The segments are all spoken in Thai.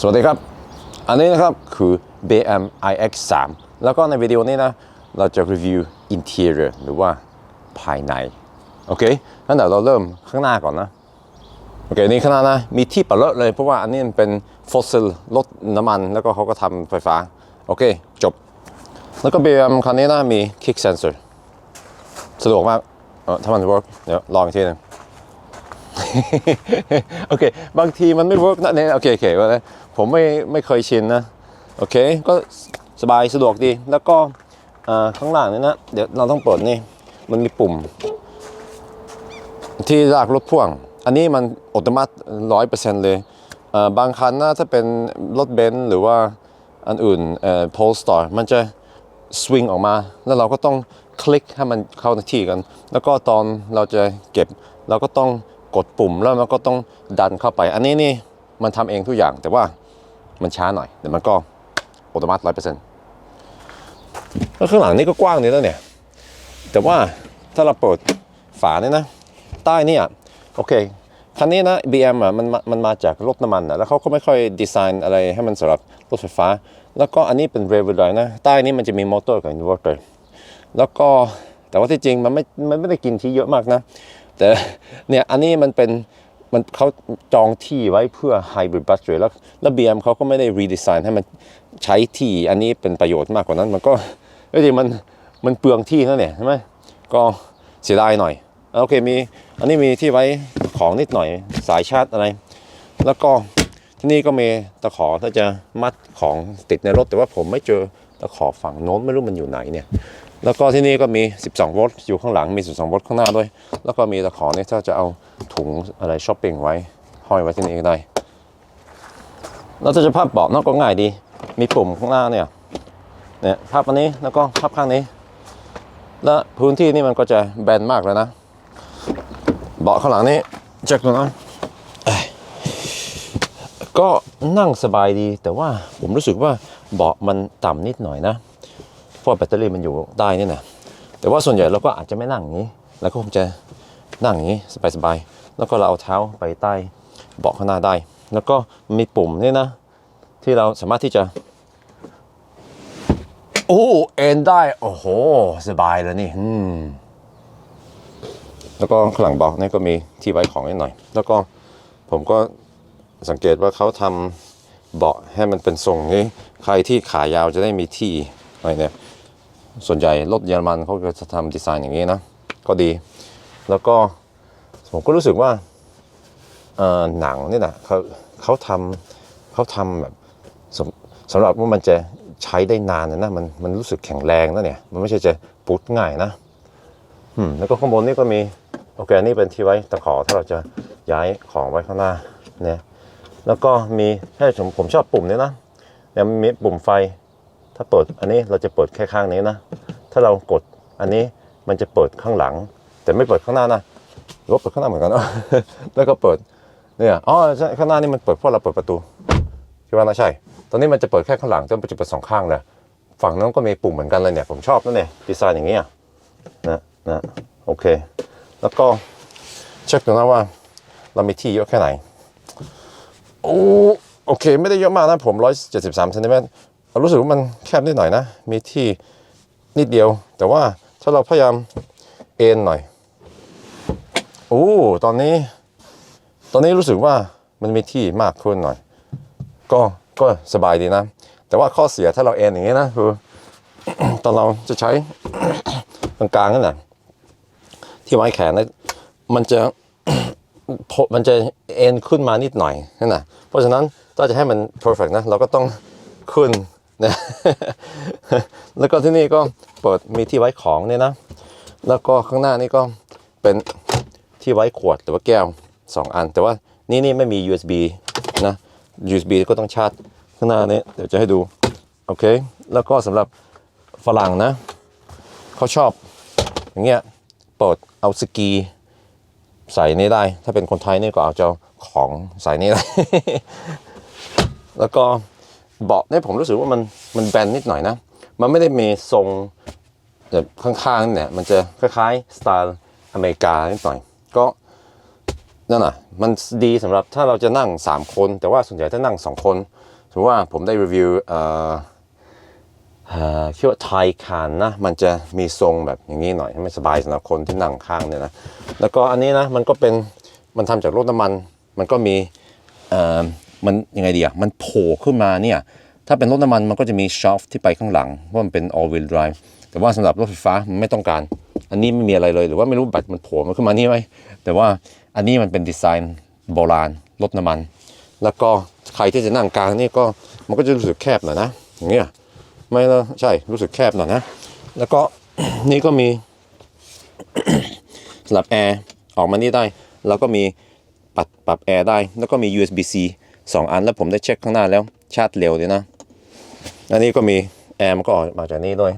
สวัสดีครับ อันนี้นะครับคือ BM iX 3แล้วก็ในวิดีโอนี้นะ เราจะรีวิว interior หรือว่าภายใน โอเคงั้นเดี๋ยวเราเริ่มข้างหน้าก่อนนะ โอเค นี่ข้างหน้านะ มีที่เปลดเลย เพราะว่าอันนี้มันเป็น fossil รถน้ำมัน แล้วก็เขาก็ทำไฟฟ้า โอเค จบ แล้วก็ BM คันนี้นะ มี kick sensor สะดวกมากเออถ้ามัน work เดี๋ยวลองอีกทีนึงโอเค บางทีมันไม่เวิร์กนะเนี่ยโอเคโอเคว่าเลย ผมไม่ไม่เคยชินนะ โอเค ก็สบายสะดวกดี แล้วก็ข้างหล่างนี่นะ เดี๋ยวเราต้องเปิดนี่ มันมีปุ่ม ที่ลากรถพ่วง อันนี้มันอัตโนมัติร้อยเปอร์เซ็นต์เลย บางคันนะถ้าเป็นรถเบนซ์หรือว่าอันอื่นเอ่อโพลสตาร์มันจะสวิงออกมา แล้วเราก็ต้องคลิกให้มันเข้าที่กัน แล้วก็ตอนเราจะเก็บ เราก็ต้องกดปุ่มแล้วมันก็ต้องดันเข้าไป อันนี้นี่มันทำเองทุกอย่างแต่ว่า มันช้าหน่อยแต่มันก็อัตโนมัติร้อยเปอร์เซ็นต์แล้วข้างหลังนี่ก็กว้างดีแล้วเนี่ย แต่ว่าถ้าเราเปิดฝาเนี่ยนะ ใต้เนี่ยโอเคคันนี้นะ BM อะมันมันมาจากรถน้ำมันอะแล้วเขาก็ไม่ค่อยดีไซน์อะไรให้มันสำหรับรถไฟฟ้า แล้วก็อันนี้เป็น r e v o l u นะ ใต้นี้มันจะมีมอเตอร์กับอินเวอร์เตอร์แล้วก็แต่ว่าที่จริงมันไม่มันไม่ได้กินที่เยอะมากนะ แต่เนี่ยอันนี้มันเป็น มันเขาจองที่ไว้เพื่อ hybrid battery แล้วแล้ว BM เขาก็ไม่ได้ redesign ให้มันใช้ที่อันนี้เป็นประโยชน์มากกว่านั้น มันก็เอ้ยมันมันเปลืองที่นั่นเนี่ยใช่ไหมก็เสียดายหน่อยโอเคมีอันนี้มีที่ไว้ของนิดหน่อยสายชาร์จอะไร แล้วก็ที่นี่ก็มีตะขอถ้าจะมัดของติดในรถแต่ว่าผมไม่เจอตะขอฝั่งโน้นไม่รู้มันอยู่ไหนเนี่ย แล้วก็ที่นี่ก็มี 12 โวลต์อยู่ข้างหลังมี 12 โวลต์ข้างหน้าด้วย แล้วก็มีตะขอเนี่ยถ้าจะเอาถุงอะไรช้อปปิ้งไว้ห้อยไว้ที่นี่ก็ได้แล้วถ้าจะพับเบาะนอกก็ง่ายดี มีปุ่มข้างหน้าเนี่ยเนี่ยพับอันนี้แล้วก็พับข้างนี้ และพื้นที่นี่มันก็จะแบนมากเลยนะ เบาะข้างหลังนี้เช็คดูนะก็นั่งสบายดีแต่ว่าผมรู้สึกว่าเบาะมันต่ำนิดหน่อยนะ เพราะแบตเตอรี่มันอยู่ใต้นี่นะแต่ว่าส่วนใหญ่เราก็อาจจะไม่นั่งอย่างนี้แล้วก็คงจะนั่งอย่างนี้สบายๆแล้วก็เราเอาเท้าไปใต้เบาะข้างหน้าได้ แล้วก็มีปุ่มนี่นะ ที่เราสามารถที่จะโอ้เอ็นได้โอ้โหสบายแล้วนี่อืมแล้วก็ข้างหลังเบาะนี่ก็มีที่ไว้ของนิดหน่อย แล้วก็ผมก็สังเกตว่าเขาทำเบาะให้มันเป็นทรงนี้ ใครที่ขายาวจะได้มีที่อะไรเนี่ย ส่วนใหญ่รถเยอรมันเขาจะทำดีไซน์อย่างนี้นะ ก็ดี แล้วก็ผมก็รู้สึกว่าหนังนี่นะเขาเขาทำเขาทำแบบสำสำหรับว่ามันจะใช้ได้นานนะมันมันรู้สึกแข็งแรงนะเนี่ย มันไม่ใช่จะปุดง่ายนะอืมแล้วก็ข้างบนนี่ก็มีโอเคนี่เป็นที่ไว้ตะขอถ้าเราจะย้ายของไว้ข้างหน้าเนี่ยแล้วก็มีให้ผมผมชอบปุ่มนี้นะเนี่ยมีปุ่มไฟาเปิดอันนี้เราจะเปิดแค่ข้างนี้นะ ถ้าเรากดอันนี้มันจะเปิดข้างหลัง แต่ไม่เปิดข้างหน้านะหรือว่าเปิดข้างหน้าเหมือนกันเนอะแล้วก็เปิดเนี่ยอ๋อข้างหน้านี่มันเปิดเพราะเราเปิดประตูคิดว่าน่าใช่ ตอนนี้มันจะเปิดแค่ข้างหลังจนมันจะเปิดสองข้างเลยฝั่งนั้นก็มีปุ่มเหมือนกันเลยเนี่ยผมชอบนั่นเองดีไซน์อย่างเงี้ยนะนะโอเค แล้วก็เช็คดูนะว่า เรามีที่เยอะแค่ไหนโอ้โอเค ไม่ได้เยอะมากนะผม 173เซนติเมตร รู้สึกว่ามันแคบนิดหน่อยนะ มีที่นิดเดียว แต่ว่าถ้าเราพยายามเอ็นหน่อยโอ้ตอนนี้ ตอนนี้รู้สึกว่ามันมีที่มากขึ้นหน่อย ก็ก็สบายดีนะ แต่ว่าข้อเสียถ้าเราเอ็นอย่างนี้นะคือตอนเราจะใช้ตรงกลางนั่นแหละที่ไว้แขนนะมันจะมันจะเอ็นขึ้นมานิดหน่อยนั่นนะเพราะฉะนั้นถ้าจะให้มัน perfect นะ เราก็ต้องขึ้น นะแล้วก็ที่นี่ก็เปิดมีที่ไว้ของเนี่ยนะ แล้วก็ข้างหน้านี่ก็เป็นที่ไว้ขวดหรือว่าแก้วสองอัน แต่ว่านี่นี่ไม่มี USB นะ USB ก็ต้องชาร์จข้างหน้านี้เดี๋ยวจะให้ดู โอเค แล้วก็สำหรับฝรั่งนะ เขาชอบอย่างเงี้ยเปิดเอาสกีใส่นี่ได้ ถ้าเป็นคนไทยนี่ก็เอาเจ้าของใส่นี่ได้ แล้วก็ เบาะเนี่ยผมรู้สึกว่ามันมันแบนนิดหน่อยนะ มันไม่ได้มีทรงแบบข้างๆเนี่ยมันจะคล้ายๆสไตล์อเมริกานิดหน่อย ก็นั่นน่ะมันดีสำหรับถ้าเราจะนั่ง 3 คน แต่ว่าส่วนใหญ่ถ้านั่ง 2 คนสมมติว่าผมได้รีวิวเอ่อเอ่อคิดว่าไทยคานนะ มันจะมีทรงแบบอย่างนี้หน่อยให้มันสบายสำหรับคนที่นั่งข้างเนี่ยนะ แล้วก็อันนี้นะ มันก็เป็น มันทำจากรถน้ำมัน มันก็มีเอ่อ มันยังไงดีอะมันโผล่ขึ้นมาเนี่ยถ้าเป็นรถน้ำมันมันก็จะมีชอฟที่ไปข้างหลังเพราะมันเป็น all wheel drive แต่ว่าสำหรับรถไฟฟ้ามันไม่ต้องการ อันนี้ไม่มีอะไรเลยหรือว่าไม่รู้แบตรมันโผล่มาขึ้นมานี่ไหมแต่ว่าอันนี้มันเป็นดีไซน์โบราณรถน้ำมัน แล้วก็ใครที่จะนั่งกลางนี่ก็มันก็จะรู้สึกแคบหน่อยนะอย่างเงี้ยไม่ละใช่รู้สึกแคบหน่อยนะ แล้วก็นี่ก็มีสำหรับแอร์ออกมานี่ได้ แล้วก็มีปรับปรับแอร์ได้ แล้วก็มี USB-C สองอันแล้วผมได้เช็คข้างหน้าแล้วชาร์จเร็วดีนะ อันนี้ก็มีแอร์มันก็ออกมาจากนี่ด้วย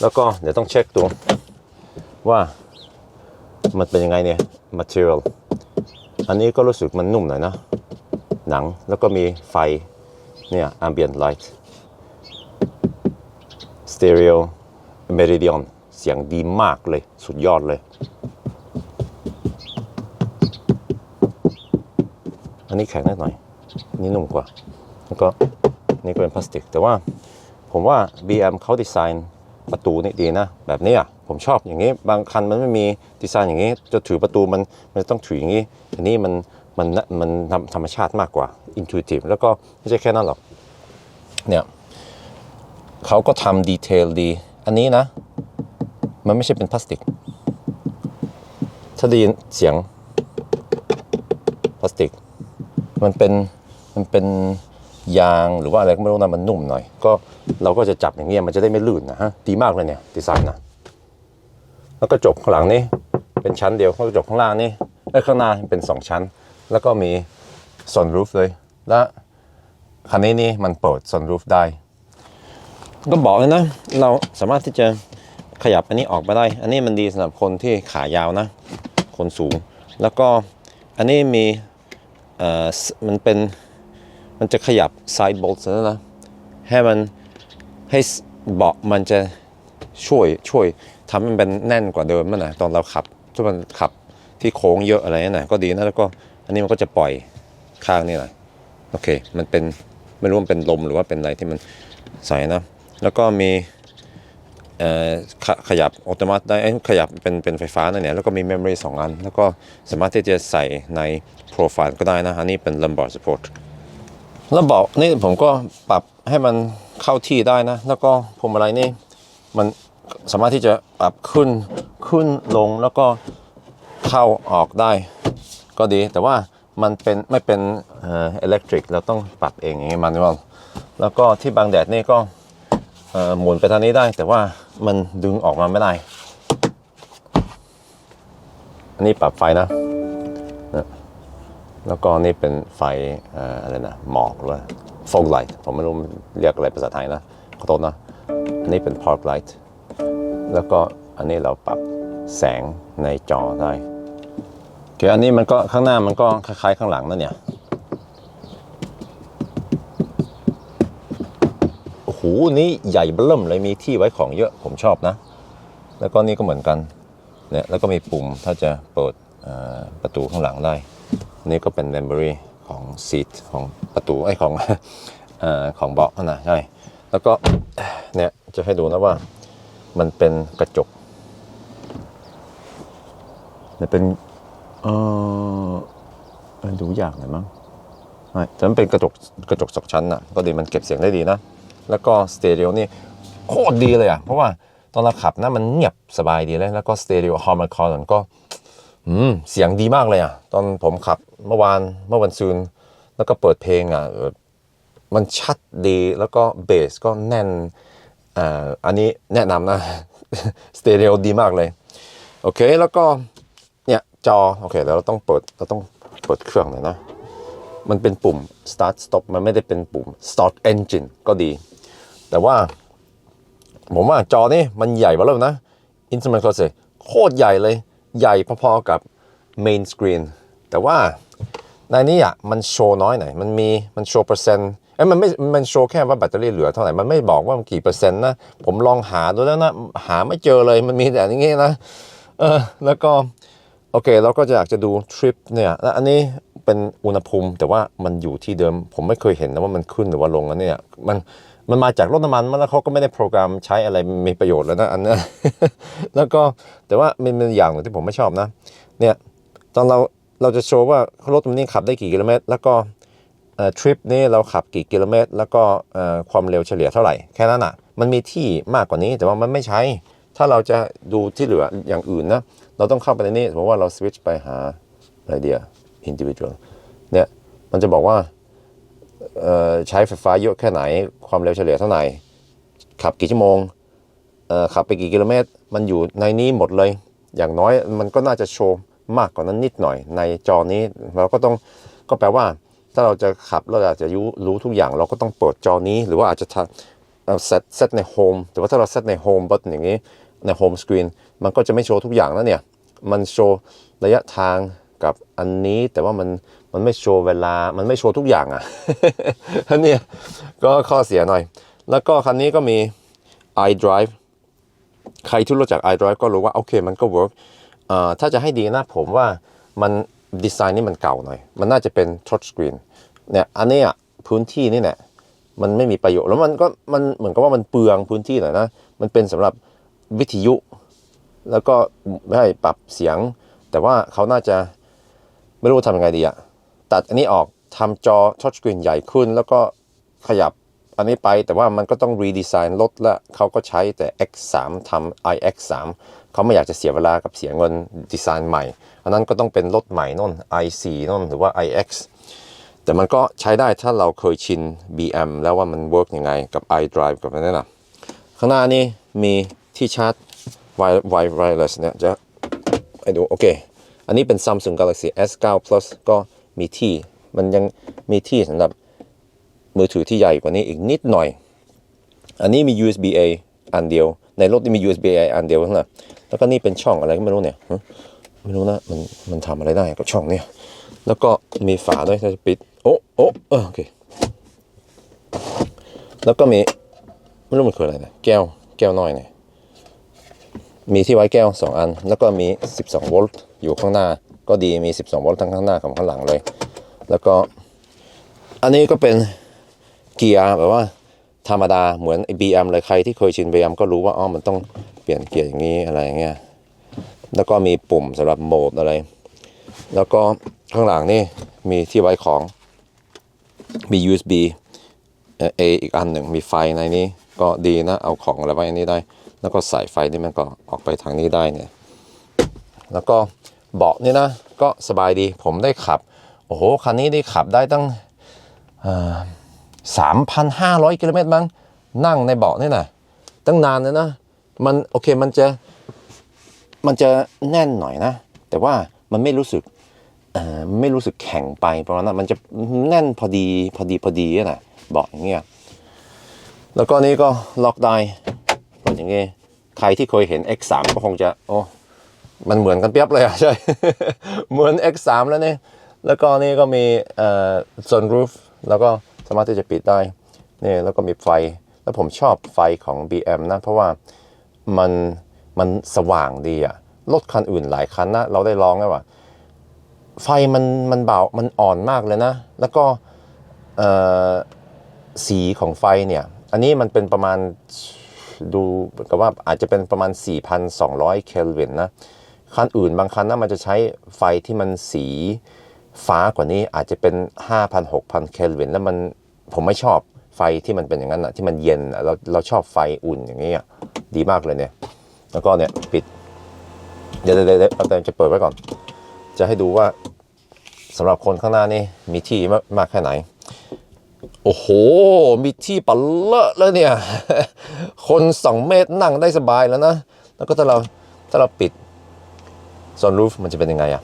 แล้วก็เดี๋ยวต้องเช็คดูว่ามันเป็นยังไงเนี่ย material อันนี้ก็รู้สึกมันนุ่มหน่อยนะ หนังแล้วก็มีไฟเนี่ย ambient light stereo meridian เสียงดีมากเลย สุดยอดเลย นนี้แข็งนิดหน่อยนนี้นุ่มกว่า แล้วก็นี่ก็เป็นพลาสติก แต่ว่าผมว่า BM เขาดีไซน์ประตูนี่ดีนะ แบบนี้อะผมชอบอย่างนี้ บางคันมันไม่มีดีไซน์อย่างนี้ จะถือประตูมันมันต้องถืออย่างนี้ อันนี้มันมันมันธรรมชาติมากกว่า intuitive แล้วก็ไม่ใช่แค่นั้นหรอก เนี่ยเขาก็ทำดีเทลดี อันนี้นะ มันไม่ใช่เป็นพลาสติก ถ้าได้ยินเสียงพลาสติก มันเป็นมันเป็นยางหรือว่าอะไรก็ไม่รู้นะมันนุ่มหน่อย ก็เราก็จะจับอย่างเงี้ยมันจะได้ไม่ลื่นนะฮะดีมากเลยเนี่ยดีไซน์นะแล้วก็จบข้างหลังนี่เป็นชั้นเดียวแล้วก็จบข้างล่างนี่ไอ้ยข้างหน้าเป็นสองชั้น แล้วก็มีซอนรูฟเลย และคันนี้นี่มันเปิดซอนรูฟได้ ก็บอกเลยนะ เราสามารถที่จะขยับอันนี้ออกมาได้ อันนี้มันดีสำหรับคนที่ขายาวนะ คนสูง แล้วก็อันนี้มี มันเป็นมันจะขยับ side bolt นะนะให้มันให้เบาะมันจะช่วยช่วยทำให้มันเป็นแน่นกว่าเดิมมันนะตอนเราขับถ้ามันขับที่โค้งเยอะอะไรนั่นนะก็ดีนะแล้วก็อันนี้มันก็จะปล่อยข้างนี่แหละโอเค มันเป็นไม่รู้มันเป็นลมหรือว่าเป็นอะไรที่มันใส่นะ แล้วก็มี ขขยับอัตโนมัติได้ขยับเป็นเป็นไฟฟ้านั่นเนี่ยแล้วก็มี memory สองอัน แล้วก็สามารถที่จะใส่ในโปรไฟล์ก็ได้นะ อันนี้เป็น lumbar support แล้วเบอกนี่ผมก็ปรับให้มันเข้าที่ได้นะ แล้วก็พวงมาลัยนี่มันสามารถที่จะปรับขึ้นขึ้นลงแล้วก็เข้าออกได้ ก็ดีแต่ว่ามันเป็นไม่เป็นเอ่อ electric เราต้องปรับเองอย่างนี้ manual แล้วก็ที่บางแดดนี่ก็ หมุนไปทางนี้ได้ แต่ว่ามันดึงออกมาไม่ได้ อันนี้ปรับไฟนะนะแล้วก็นี่เป็นไฟออะไรนะหมอกหรือว่า fog light ผมไม่รู้เรียกอะไรภาษาไทยนะขอโทษนะ อันนี้เป็น park light แล้วก็อันนี้เราปรับแสงในจอได้โออันนี้มันก็ข้างหน้ามันก็คล้ายๆข้างหลังนั่นเนี่ย โอ้โหนี่ใหญ่เบิ่มเลยมีที่ไว้ของเยอะผมชอบนะ แล้วก็นี่ก็เหมือนกันเนี่ยแล้วก็มีปุ่มถ้าจะเปิดประตูข้างหลังได้ นี่ก็เป็น memory ของซีทของประตูไอ้ของอของเบาะนะใช่แล้วก็เนี่ยจะให้ดูนะว่ามันเป็นกระจกเนี่ยเป็นเออเอ่อดูยากหน่อยมั้งใช่แต่มันเป็นกระจกกระจกสองชั้นน่ะก็ดีมันเก็บเสียงได้ดีนะ แล้วก็สเตอริโอนี่โคตรดีเลยอะ เพราะว่าตอนเราขับนะมันเงียบสบายดีเลยแล้วก็สเตอริโอฮอร์มันคอร์นก็อืมเสียงดีมากเลยอะ ตอนผมขับเมื่อวานเมื่อวันซืนแล้วก็เปิดเพลงอะมันชัดดีแล้วก็เบสก็แน่นอ่าอันนี้แนะนำนะสเตอริโอดีมากเลย โอเคแล้วก็เนี่ยจอ โอเคเดี๋ยวเราต้องเปิดเราต้องเปิดเครื่องหน่อยนะ มันเป็นปุ่ม start stop มันไม่ได้เป็นปุ่ม start engine ก็ดี แต่ว่า ผมว่าจอนี่มันใหญ่กว่าแล้วนะ instrument cluster โคตรใหญ่เลยใหญ่พอๆกับ main screen แต่ว่าในนี้อะมันโชว์น้อยหน่อยมันมีมันโชว์เปอร์เซ็นต์เอ้มันไม่มันโชว์แค่ว่าแบตเตอรี่เหลือเท่าไหร่ มันไม่บอกว่ามันกี่เปอร์เซ็นต์นะ ผมลองหาดูแล้วนะ หาไม่เจอเลยมันมีแต่อย่างงี้นะเออแล้วก็โอเคเราก็จะอยากจะดูทริปเนี่ยแล้วอันนี้เป็นอุณหภูมิแต่ว่ามันอยู่ที่เดิม ผมไม่เคยเห็นนะว่ามันขึ้นหรือว่าลงนะเนี่ยมัน มันมาจากรถน้ำมันมันแล้วเขาก็ไม่ได้โปรแกรมใช้อะไรมีประโยชน์แล้วนะอันนี้ยแล้วก็แต่ว่ามันเป็นอย่างหนึ่งที่ผมไม่ชอบนะ เนี่ยตอนเราเราจะโชว์ว่ารถมันนี่ขับได้กี่กิโลเมตร แล้วก็ทริปนี้เราขับกี่กิโลเมตร แล้วก็ความเร็วเฉลี่ยเท่าไหร่แค่นั้นอะ มันมีที่มากกว่านี้แต่ว่ามันไม่ใช้ ถ้าเราจะดูที่เหลืออย่างอื่นนะ เราต้องเข้าไปในนี้สมมติว่าเราสวิตช์ไปหาอะไรเดีย individual เนี่ยมันจะบอกว่า ใช้ไฟฟ้าเยอะแค่ไหน ความเร็วเฉลี่ยเท่าไหร่ ขับกี่ชั่วโมง ขับไปกี่กิโลเมตร มันอยู่ในนี้หมดเลย อย่างน้อยมันก็น่าจะโชว์มากกว่านั้นนิดหน่อย ในจอนี้เราก็ต้องก็แปลว่า ถ้าเราจะขับเราอากจะรู้รู้ทุกอย่าง เราก็ต้องเปิดจอนี้ หรือว่าอาจจะทำเอ่อเซตเซตในโฮมแต่ว่าถ้าเราเซตในโฮมบัตอย่างนี้ในโฮมสกรีนมันก็จะไม่โชว์ทุกอย่างแล้วเนี่ย มันโชว์ระยะทางกับอันนี้แต่ว่ามัน มันไม่โชว์เวลา มันไม่โชว์ทุกอย่างอะอันเนี้ยก็ข้อเสียหน่อย แล้วก็คันนี้ก็มี iDrive ใครที่รู้จัก iDrive ก็รู้ว่า โอเคมันก็ work อ่อถ้าจะให้ดีนะผมว่ามันดีไซน์นี่มันเก่าหน่อย มันน่าจะเป็น touch screen เนี่ยอันนี้พื้นที่นี่แหละมันไม่มีประโยชน์แล้วมันก็มันเหมือนกับว่ามันเปลืองพื้นที่หน่อยนะมันเป็นสำหรับวิทยุ แล้วก็ไม่ให้ปรับเสียง แต่ว่าเขาน่าจะไม่รู้ทำยังไงดีอะ ตัดอันนี้ออกทำจอทัชสกรีนใหญ่ขึ้น แล้วก็ขยับอันนี้ไปแต่ว่ามันก็ต้องรีดีไซน์รถละเขาก็ใช้แต่ X3 ทำ iX3 เขาไม่อยากจะเสียเวลากับเสียเงินดีไซน์ใหม่ อันนั้นก็ต้องเป็นรถใหม่น่น i4 น่นหรือว่า iX แต่มันก็ใช้ได้ถ้าเราเคยชิน BM แล้วว่ามันเวิร์กยังไงกับ iDrive กับอันนั้นนะข้างหน้านี่มีที่ชาร์จ Wi- Wi- wireless เนี่ยจะให้ดูโอเค อันนี้เป็น Samsung Galaxy S9 Plus ก็ มีที่มันยังมีที่สำหรับมือถือที่ใหญ่กว่านี้อีกนิดหน่อย อันนี้มี USB A อันเดียว ในรถนี่มี USB A อันเดียวทั้งนั้นแล้วก็นี่เป็นช่องอะไรก็ไม่รู้เนี่ยไม่รู้นะมันมันทำอะไรได้กับช่องเนี่ยแล้วก็มีฝาด้วยจะปิดโอ้โอ้เออโอเคแล้วก็มีไม่รู้มันคืออะไรนะแก้วแก้วน้อยเนี่ยมีที่ไว้แก้ว 2 อัน แล้วก็มี 12 โวลต์อยู่ข้างหน้า ก็ดีมี 12 โวลต์ทั้งข้างหน้ากับข้างหลังเลย แล้วก็อันนี้ก็เป็นเกียร์แบบว่าธรรมดาเหมือน BM เลยใครที่เคยชิน BM ก็รู้ว่าอ๋อมันต้องเปลี่ยนเกียร์อย่างนี้อะไรอย่างเงี้ยแล้วก็มีปุ่มสำหรับโหมดอะไร แล้วก็ข้างหลังนี่มีที่ไว้ของมี USB เออ A อีกอันหนึ่งมีไฟในนี้ก็ดีนะเอาของอะไรไว้ในนี้ได้ แล้วก็สายไฟนี่มันก็ออกไปทางนี้ได้เนี่ย แล้วก็ เบาะนี่นะก็สบายดีผมได้ขับ โอ้โห คันนี้ได้ขับได้ตั้งสามพันห้าร้อยกิโลเมตรมั้งนั่งในเบาะนี่นะตั้งนานเลยนะ มันโอเคมันจะมันจะแน่นหน่อยนะ แต่ว่ามันไม่รู้สึกไม่รู้สึกแข็งไปประมาณนั้นมันจะแน่นพอดีพอดีพอดีนะเบาะอย่างเงี้ยแล้วก็นี่ก็ล็อกได้เปิดอย่างเงี้ยใครที่เคยเห็น X3 ก็คงจะโอ้ มันเหมือนกันเปียบเลยอะใช่ เหมือน X3 แล้วเนี่ยแล้วก็นี่ก็มีเอ่อ sunroof แล้วก็สามารถที่จะปิดได้นี่แล้วก็มีไฟ แล้วผมชอบไฟของ BM นะ เพราะว่ามันมันสว่างดีอะรถคันอื่นหลายคันนะ เราได้ลองแล้วว่า ไฟมันมันเบา มันอ่อนมากเลยนะ แล้วก็เอ่อสีของไฟเนี่ย อันนี้มันเป็นประมาณดูกับว่าอาจจะเป็นประมาณ 4,200 เคลวินนะ คันอื่นบางคันนะมันจะใช้ไฟที่มันสีฟ้ากว่านี้อาจจะเป็น 5,000 6,000เคลวิน แล้วมันผมไม่ชอบไฟที่มันเป็นอย่างนั้นอะที่มันเย็นเราเราชอบไฟอุ่นอย่างนี้อะดีมากเลยเนี่ย แล้วก็เนี่ยปิดเดี๋ยวเดี๋ยวเดี๋ยวเอาแต่จะเปิดไว้ก่อน จะให้ดูว่าสำหรับคนข้างหน้านี่มีที่มากแค่ไหน โอ้โห มีที่ปะเลอะแล้วเนี่ย คนสองเมตรนั่งได้สบายแล้วนะ แล้วก็ถ้าเราถ้าเราปิด s อนรูฟมันจะเป็นยังไงอะ่ะ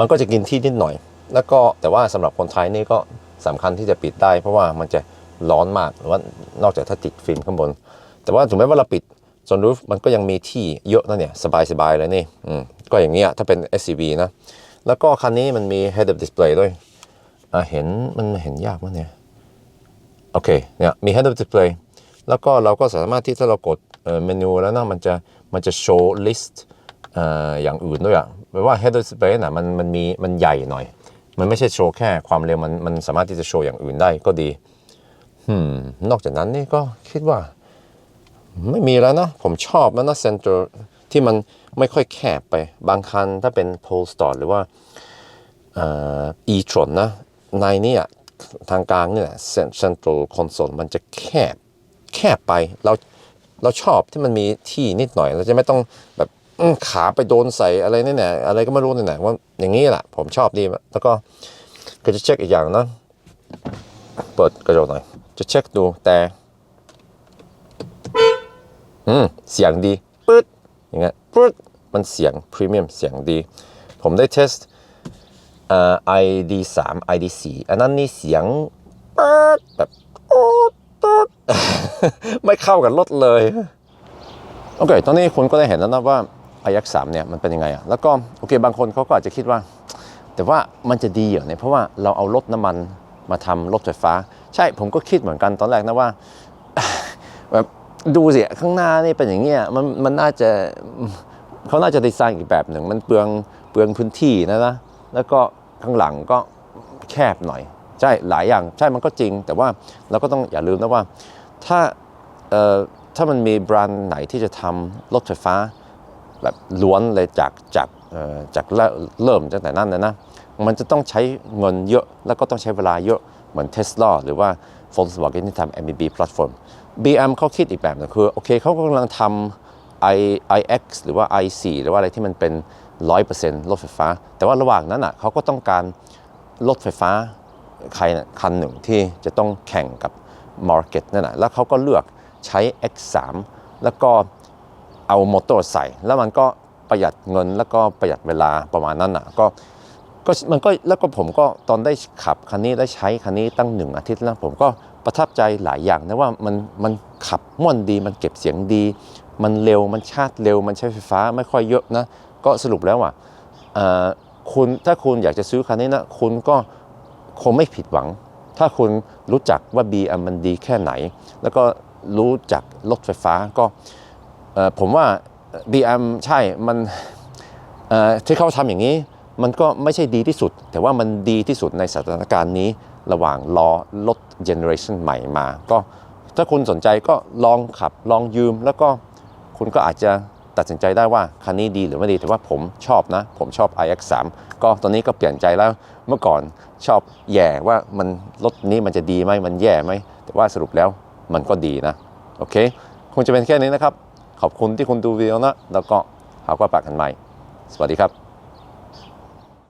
มันก็จะกินที่นิดหน่อย แล้วก็แต่ว่าสำหรับคนไทยนี่ก็สำคัญที่จะปิดได้ เพราะว่ามันจะร้อนมากหรือว่านอกจากถ้าติดฟิล์มข้างบน แต่ว่าถึงแม้ว่าเราปิด s อนรูฟมันก็ยังมีที่เยอะนะเนี่ยสบายๆเลยนี่อืมก็อย่างเงี้ยถ้าเป็น SUV นะแล้วก็คันนี้มันมี head up display ด้วยอ่าเห็นมันเห็นยากมั้ยเนี่ยโอเคเนี่ยมี head up display แล้วก็เราก็สามารถที่ถ้าเรากดเมนูแล้วนะมันจะมันจะโชว์ list เอ่ ออย่างอื่นด้วยอะแปลว่า head display น่ะมันมันมีมันใหญ่หน่อย มันไม่ใช่โชว์แค่ความเร็วมันมันสามารถที่จะโชว์อย่างอื่นได้ก็ดีอืมนอกจากนั้นนี่ก็คิดว่า ไม่มีแล้วนะผมชอบแล้วนะเซนเตอร์ที่มันไม่ค่อยแคบไป บางคันถ้าเป็น Polestar หรือว่าเอ่อ e-tron นะ ในนี่ยทางกลางเนี่ย central console มันจะแคบแคบไปเราเราชอบที่มันมีที่นิดหน่อย เราจะไม่ต้องแบบ ขาไปโดนใส่อะไรนี่แหละอะไรก็ไม่รู้นี่แหละว่าอย่างนี้แหละผมชอบดี แล้วก็ก็จะเช็คอีกอย่างนะเปิดกระจกหน่อย จะเช็คดูแต่ อืม เสียงดีปึ๊ดอย่างเงี้ยปึ๊ดมันเสียงพรีเมียมเสียงดี ผมได้เทสเอ่อ ID 3 ID 4อันนั้นนี่เสียงปึ๊ดแบบโอ๊ดปึ๊ดไม่เข้ากับรถเลย โอเค ตอนนี้คุณก็ได้เห็นแล้วนะว่า iX 3 เนี่ยมันเป็นยังไงอะแล้วก็โอเคบางคนเขาก็อาจจะคิดว่า แต่ว่ามันจะดีเหรอเนี่ยเพราะว่าเราเอารถน้ำมันมาทำรถไฟฟ้า ใช่ผมก็คิดเหมือนกันตอนแรกนะว่าแบบดูสิข้างหน้านี่เป็นอย่างเงี้ยมันมันน่าจะเขาน่าจะดีไซน์อีกแบบหนึ่ง มันเปลืองเปลืองพื้นที่นะนะแล้วก็ข้างหลังก็แคบหน่อย ใช่หลายอย่างใช่มันก็จริง แต่ว่าเราก็ต้องอย่าลืมนะว่าถ้าเอ่อถ้ามันมีแบรนด์ไหนที่จะทำรถไฟฟ้า แบบล้วนเลยจากจากจากเริ่มตั้งแต่นั้นนะนะ มันจะต้องใช้เงินเยอะแล้วก็ต้องใช้เวลาเยอะเหมือน Tesla หรือว่า Volkswagen ที่ทำ MBB platform BM เขาคิดอีกแบบหนึงคือโอเคเขากำลังทำ i iX หรือว่า i4 หรือว่าอะไรที่มันเป็น 100%รถไฟฟ้า แต่ว่าระหว่างนั้นอะเขาก็ต้องการรถไฟฟ้าใครนะคันหนึ่งที่จะต้องแข่งกับ Market นั่นแหละแล้วเขาก็เลือกใช้ X3 แล้วก็ เอามอเตอร์ใส่ แล้วมันก็ประหยัดเงินแล้วก็ประหยัดเวลาประมาณนั้นอะก็ก็มันก็แล้วก็ผมก็ตอนได้ขับคันนี้ได้ใช้คันนี้ตั้งหนึ่งอาทิตย์แล้วผมก็ประทับใจหลายอย่างนะว่ามันมันขับม่วนดี มันเก็บเสียงดี มันเร็วมันชาร์จเร็ว มันใช้ไฟฟ้าไม่ค่อยเยอะนะ ก็สรุปแล้วอะคุณถ้าคุณอยากจะซื้อคันนี้นะคุณก็คงไม่ผิดหวัง ถ้าคุณรู้จักว่า BM มันดีแค่ไหน แล้วก็รู้จักรถไฟฟ้าก็ ผมว่า BM ใช่มันที่เขาทำอย่างนี้ มันก็ไม่ใช่ดีที่สุด แต่ว่ามันดีที่สุดในสถานการณ์นี้ระหว่างรอรถเจเนอเรชันใหม่มา ก็ถ้าคุณสนใจก็ลองขับลองยืม แล้วก็คุณก็อาจจะตัดสินใจได้ว่าคันนี้ดีหรือไม่ดี แต่ว่าผมชอบนะ ผมชอบ iX3 ก็ตอนนี้ก็เปลี่ยนใจแล้วเมื่อก่อนชอบแย่ว่ามันรถนี้มันจะดีไหมมันแย่ไหมแต่ว่าสรุปแล้วมันก็ดีนะ โอเค คงจะเป็นแค่นี้นะครับ ขอบคุณที่คุณดูวิดีโอนะ แล้วก็หากว่าปากกันใหม่ สวัสดีครับ